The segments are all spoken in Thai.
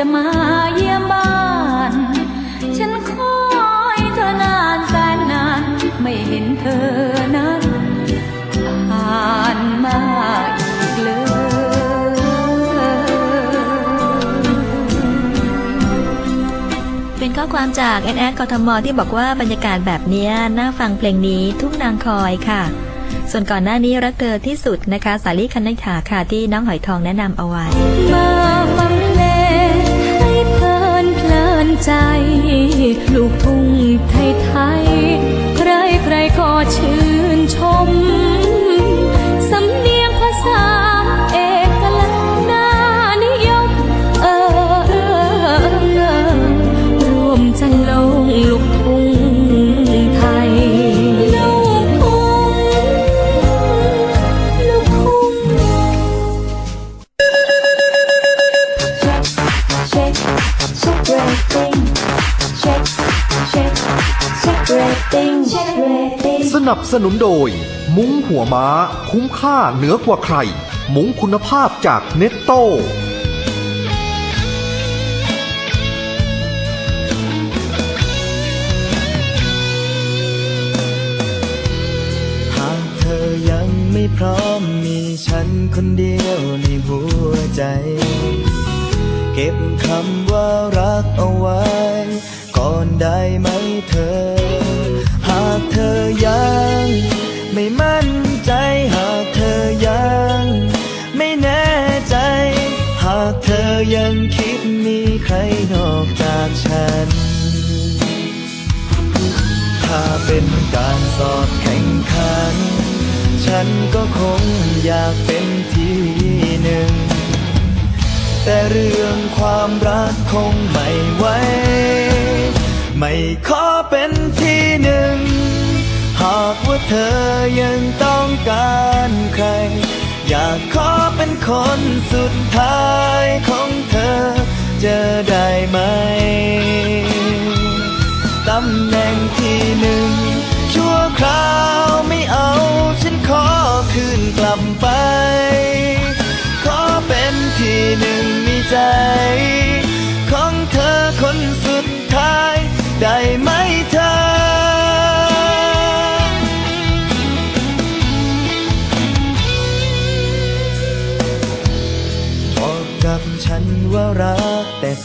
จะมาเยี่ยมบ้าน ฉันคอยเธอนานแสนนาน ไม่เห็นเธอนั้นผ่านมาอีกเลยเป็นข้อความจากแอนแอดกทมที่บอกว่าบรรยากาศแบบนี้น่าฟังเพลงนี้ทุ่งนางคอยค่ะ ส่วนก่อนหน้านี้รักเธอที่สุดนะคะ สาลีคันนิษฐาค่ะที่น้องหอยทองแนะนำเอาไว้ ใจ ลูกทุ่งไทยไทย ใครใครก็ชื่นชม นับสนุนโดย มุ้งหัวม้า คุ้มค่าเหนือกว่าใคร มุ้งคุณภาพจากเน็ตโตหากเธอยังไม่พร้อมมีฉันคนเดียวในหัวใจ เก็บคำว่ารักเอาไว้ ก่อนได้ไหมเธอากเธอยัง ไม่มั่นใจหากเธอยัง ไม่แน่ใจ หากเธอยังคิดมีใครนอกจากฉัน ถ้าเป็นการสอบแข่งขัน ฉันก็คงอยากเป็นที่หนึ่ง แต่เรื่องความรักคงไม่ไหว ไม่ขอเป็นที่หนึ่ง หากว่าเธอยังต้องการใคร อยากขอเป็นคนสุดท้ายของเธอ จะได้ไหม ตำแหน่งที่หนึ่งชั่วคร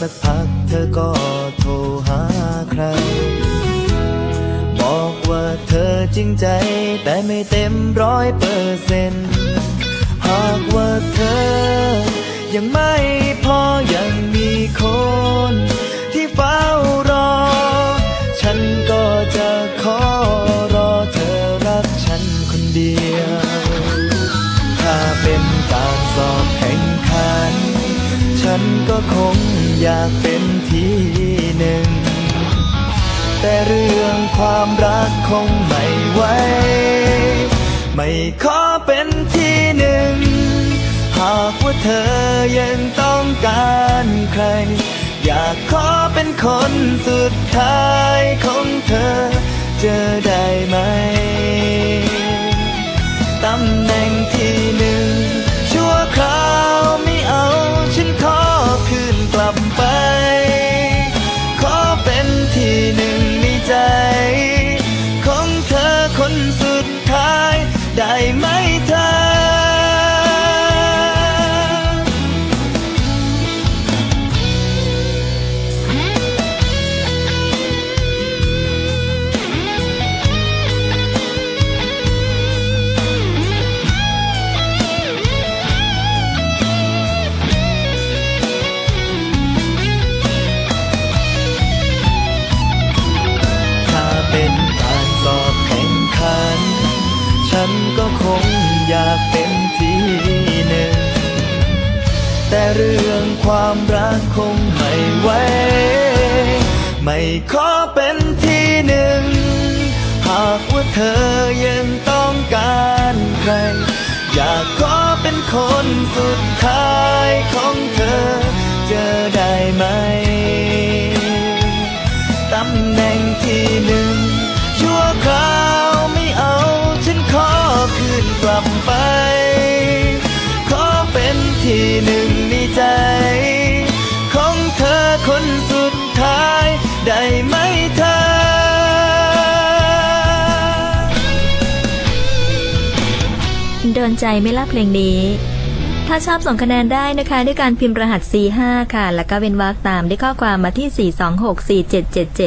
สักพักเธอก็โทรหาใคร บอกว่าเธอจริงใจแต่ไม่เต็มร้อยเปอร์เซ็นต์หากว่าเธอ ยังไม่พอยังมีคน อยากเป็นที่หนึ่ง แต่เรื่องความรักคงไม่ไหวไม่ขอเป็นที่หนึ่ง หากว่าเธอยังต้องการใคร อยากขอเป็นคนสุดท้ายของเธอจะได้ไหม ขอเป็นที่หนึ่ง หากว่าเธอยังต้องการใคร อยากขอเป็นคนสุดท้ายของเธอ เจะได้ไหมตำแหน่งที่หนึ่ง ชั่วคราวไม่เอา ฉันขอคืนกลับไป ขอเป็นที่หนึ่งในใจ ได้ไหมเธอ โดนใจไม่ล่ะเพลงนี้ ถ้าชอบส่งคะแนนได้นะคะ ด้วยการพิมพ์รหัส C5 ค่ะ แล้วก็เป็นวรรคตามด้วยข้อความมาที่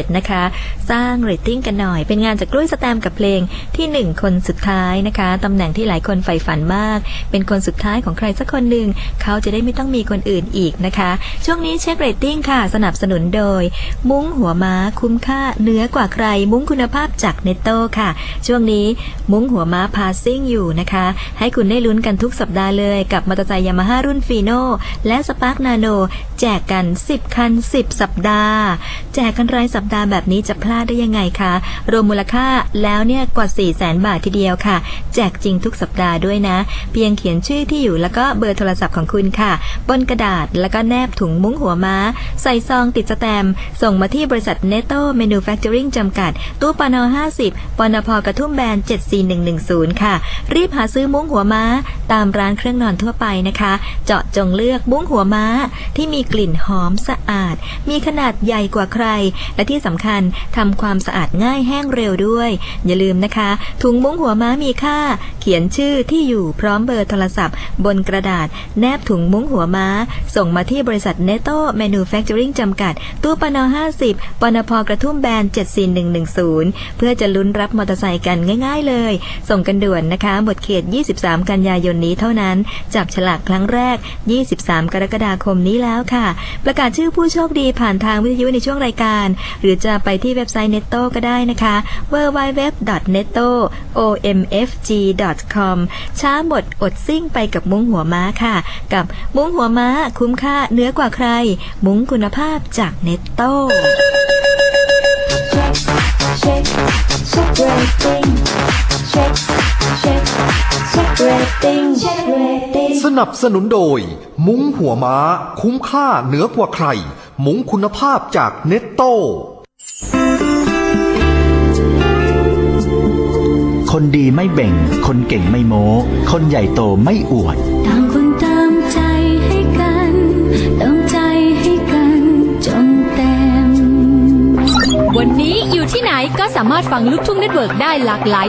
4264777 นะคะ สร้างเรตติ้งกันหน่อย เป็นงานจากกล้วยสแตมกับเพลงที่ 1 คนสุดท้ายนะคะ ตำแหน่งที่หลายคนใฝ่ฝันมาก เป็นคนสุดท้ายของใครสักคนหนึ่ง เขาจะได้ไม่ต้องมีคนอื่นอีกนะคะ ช่วงนี้เช็คเรตติ้งค่ะ สนับสนุนโดย มุ้งหัวม้าคุ้มค่าเหนือกว่าใคร มุ้งคุณภาพจากเนตโต้ค่ะ ช่วงนี้มุ้งหัวม้าพาซิ่งอยู่นะคะ ให้คุณได้ลุ้นกันทุกสัปดาห์เลยกับมอเตอร์ไซค์ยามาฮ่ารุ่นฟีโนและสปาร์กนาโนแจกกัน 10 คัน 10 สัปดาห์ แจกกันรายสัปดาห์แบบนี้จะพลาดได้ยังไงคะ รวมมูลค่าแล้วเนี่ยกว่า 4 0 0แสนบาททีเดียวค่ะ แจกจริงทุกสัปดาห์ด้วยนะ เพียงเขียนชื่อที่อยู่แล้วก็เบอร์โทรศัพท์ของคุณค่ะ บนกระดาษแล้วก็แนบถุงมุ้งหัวม้า ใส่ซองติดสแตมส่งมาที่บริษัทเนโต m a n u f a c t u r i n g จำกัด ตู้ปน50ปนพกระทุ่มแบน 74110 ค่ะ รีบหาซื้อมุ้งหัวม้า ตามร้านเครื่องนอนทั่วไปนะคะ เจาะจงเลือกมุ้งหัวม้าที่มีกลิ่นหอมสะอาด มีขนาดใหญ่กว่าใคร และที่สำคัญทำความสะอาดง่ายแห้งเร็วด้วย อย่าลืมนะคะ ถุงมุ้งหัวม้ามีค่า เขียนชื่อที่อยู่พร้อมเบอร์โทรศัพท์ บนกระดาษ แนบถุงมุ้งหัวม้า ส่งมาที่บริษัทเนโต m a n u f a c t u r i n g จำกัด ตู้ปน50ปนพกระทุ่มแบน74110 เพื่อจะลุ้นรับมอเตอร์ไซค์กันง่าย ๆ เลย ส่งกันด่วนนะคะ หมดเขต 23 กันยายนนี้เท่านั้น จับฉลากลักครั้งแรก 23 กรกฎาคมนี้แล้วค่ะ ประกาศชื่อผู้โชคดีผ่านทางวิทยุในช่วงรายการ หรือจะไปที่เว็บไซต์ Netto ก็ได้นะคะ www.netto.omfg.com ช้าหมดอดซิ่งไปกับมุ้งหัวม้าค่ะ กับมุ้งหัวม้าคุ้มค่าเหนือกว่าใคร มุ้งคุณภาพจากเนตโต้ check, check, check rating. Check, check, check rating. Check rating. สนับสนุนโดย มุ้งหัวม้า คุ้มค่าเหนือกว่าใคร มุ้งคุณภาพจากเนตโต้ คนดีไม่เบ่ง คนเก่งไม่โม้ คนใหญ่โตไม่อวด ต่างคนตามใจให้กันเติมใจให้กันจนเต็ม วันนี้อยู่ ที่ไหนก็สามารถฟังลูกทุ่งเน็ตเวิร์กได้หลากหลาย